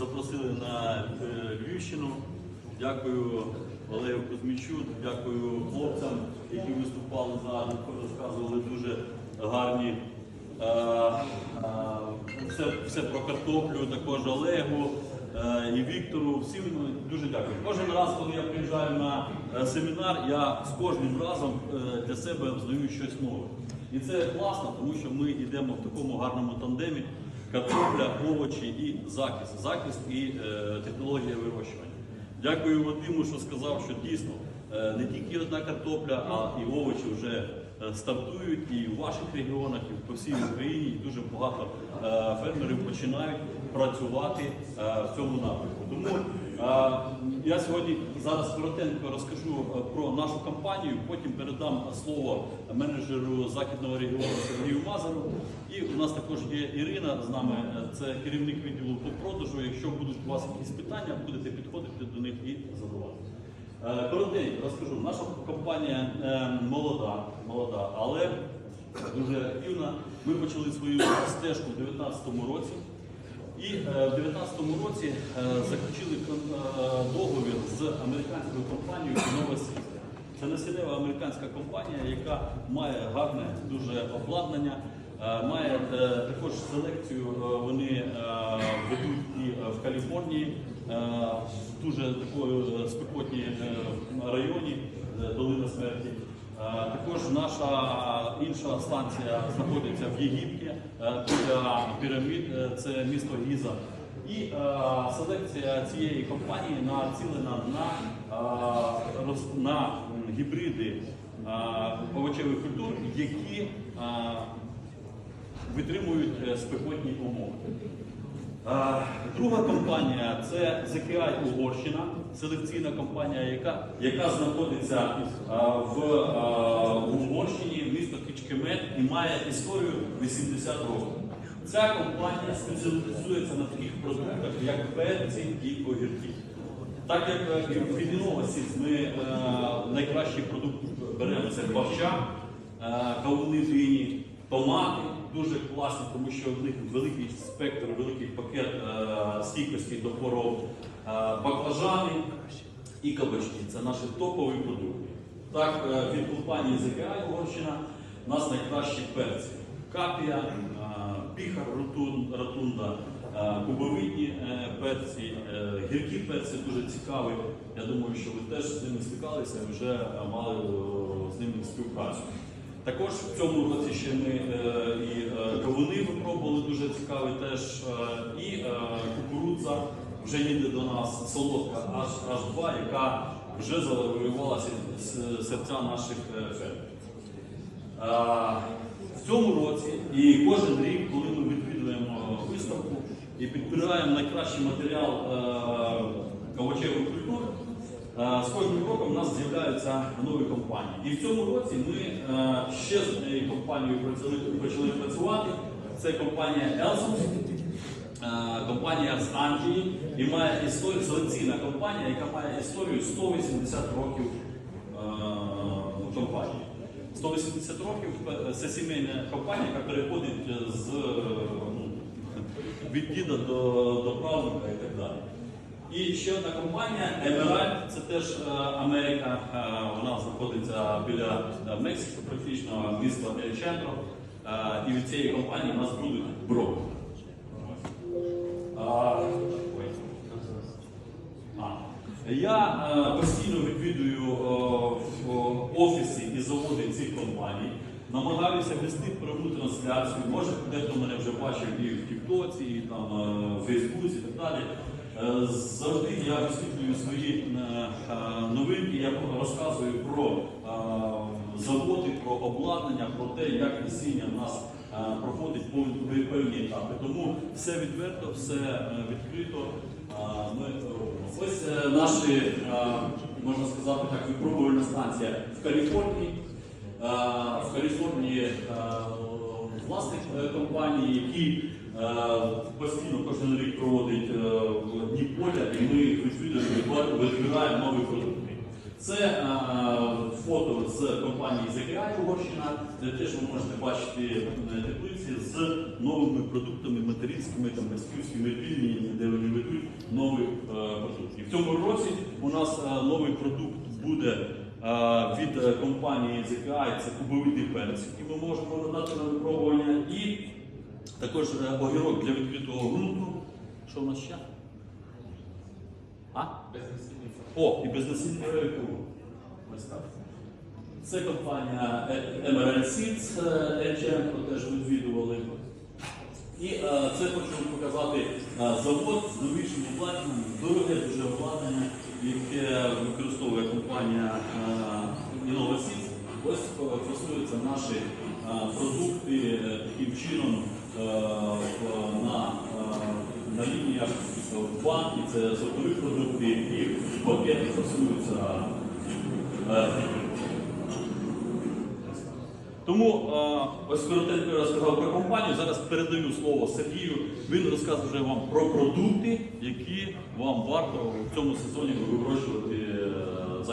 запросили на е, Львівщину. Дякую Олегу Кузьмічу, дякую хлопцям, які виступали за розказували дуже гарні. е, е, Все, все про картоплю, також Олегу і Віктору. Всім дуже дякую. Кожен раз, коли я приїжджаю на семінар, я з кожним разом для себе взнаю щось нове. І це класно, тому що ми йдемо в такому гарному тандемі. Картопля, овочі і захист. Захист і е, технологія вирощування. Дякую Вадиму, що сказав, що дійсно е, не тільки одна картопля, а і овочі вже стартують і в ваших регіонах, і по всій Україні. І дуже багато е, фермерів починають працювати е, в цьому напрямку. Тому е, я сьогодні зараз коротенько розкажу е, про нашу компанію, потім передам слово менеджеру західного регіону Сергію Мазару. І у нас також є Ірина з нами, е, це керівник відділу по продажу. Якщо будуть у вас якісь питання, будете підходити до них і задавати. Е, Коротенько розкажу. Наша компанія е, молода, молода, але дуже активна. Ми почали свою стежку в 2019 році. І е, в 2019 році заключили договір з американською компанією System. Це населева американська компанія, яка має гарне дуже обладнання, має також селекцію. Вони ведуть і в Каліфорнії, дуже такої е, спекотній е, районі, е, долина смерті. Також наша інша станція знаходиться в Єгипті біля пірамід, це місто Гіза. І селекція цієї компанії націлена на, на гібриди овочевих культур, які витримують спекотні умови. Е, Друга компанія це ZKI Угорщина, селекційна компанія, яка, яка знаходиться е, в, е, в Угорщині, місто Кичкемет і має історію 80 років. Ця компанія спеціалізується на таких продуктах, як перці і огірки. Так як е, від Innovasis ми е, найкращий продукт беремо це бавча, е, кавуни дині, томати дуже класні, тому що в них великий спектр, великий пакет е, стійкості до хвороб, Е, баклажани і кабачки. Це наші топові продукти. Так, е, від компанії ZKI Угорщина у нас найкращі перці. Капія, піхар, ротун- ротунда, кубовидні е, перці, гіркі перці дуже цікаві. Я думаю, що ви теж з ними стикалися і вже мали з ними. Також в цьому році ще ми е, і е, кавуни випробували дуже цікаві теж, е, і е, кукурудза вже їде до нас солодка аж, аж 2 яка вже завоювала серця наших е, фермерів. Е, В цьому році і кожен рік, коли ми відвідуємо виставку і підбираємо найкращий матеріал е, овочевих культур, е, з кожним роком у нас з'являються нові компанії. І в цьому році ми е, ще з однією компанією почали, працювати. Це компанія Elson, е, компанія з Англії і має історію, селекційна компанія, яка має історію 180 років е, компанії. 180 років е, це сімейна компанія, яка переходить е, з е, ну, від діда до, до правнука і так далі. І ще одна компанія Emerald, це теж е, Америка, е, вона знаходиться біля е, Мексики, практично місто Ель Чентро. Е, І від цієї компанії у нас будуть. А. Я постійно відвідую в офісі і заводи цих компаній, намагаюся вести пряму трансляцію. Може, дехто мене вже бачив і в Тіктоці, і там в Фейсбуці і так далі. Е, Завжди я висвітлюю свої е, е, новинки, я розказую про заводи, про обладнання, про те, як насіння в нас проходить певні- етапи. Тому все відверто, все відкрито. Ось наші, можна сказати так, випробувальна станція в Каліфорнії. В Каліфорнії власник компанії, е, постійно кожен рік проводить е, дні поля, і ми їх відвідуємо вибираємо нові продукти. Це е, фото з компанії ZKI Угорщина, де теж ви можете бачити е, теплиці з новими продуктами материнськими, там, батьківськими пільні, де вони ведуть нові продукти. В цьому році у нас е, новий продукт буде е, від е, компанії ZKI, це кубовидний перець, який ми можемо надати на випробування. Також е, огірок для відкритого ґрунту. Що в нас ще? А? О, і безнасіння рейку. Це компанія е, Emerald Seeds, е, Еченко теж відвідували. І е, це хочу показати е, завод з новішим обладнанням, дороге дуже обладнання, яке використовує компанія е, Innova Seeds. Ось е, фасуються наші е, продукти е, таким чином е, на, е, на лініях банки, це сортові продукти, і в пакети фасуються. е, тому е, ось коротенько я розказав про компанію. Зараз передаю слово Сергію. Він розкаже вам про продукти, які вам варто в цьому сезоні вирощувати е,